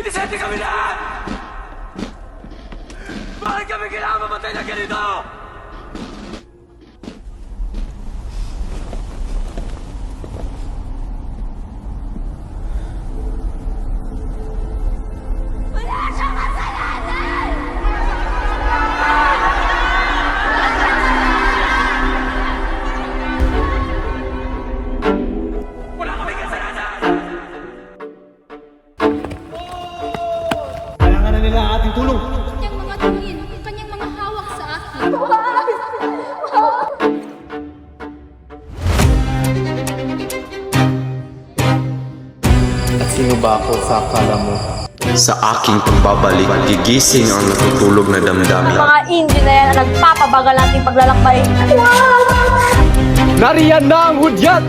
Pwede kami lahat! Bakit kami kailangan mamatay na ganito? Na nila ang ating tulong. Kanyang mga tingin, kanyang mga hawak sa akin. At sino ba ako sa akala mo? Sa aking pagbabalik, gigising ang natutulog na damdamin. Mga Indio na yan ang nagpapabagal nating paglalakbay. Nariyan na ang hudyat!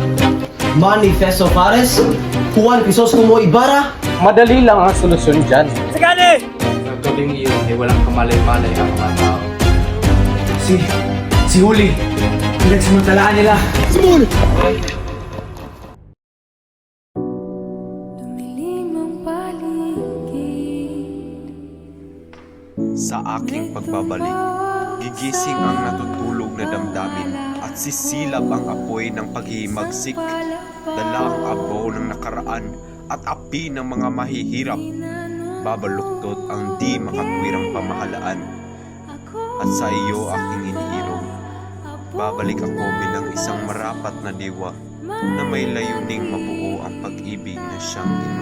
Manifesto Pares, Juan Crisostomo Ibarra, Madali lang ang solusyon dyan. Sagani! Sa tuling iyon ay walang kamalay-malay ang mga tao. si, si Huli. Pinagsamantalaan nila. Simul! Sa aking pagbabalik, gigising ang natutulog na damdamin at sisilab ang apoy ng paghihimagsik, dala ang abaw ng nakaraan at api ng mga mahihirap. Babaluktot ang di makatwirang pamahalaan at sa iyo aking iniirong. Babalik ako bilang isang marapat na diwa na may layuning mabuo ang pag-ibig na siyang inuo.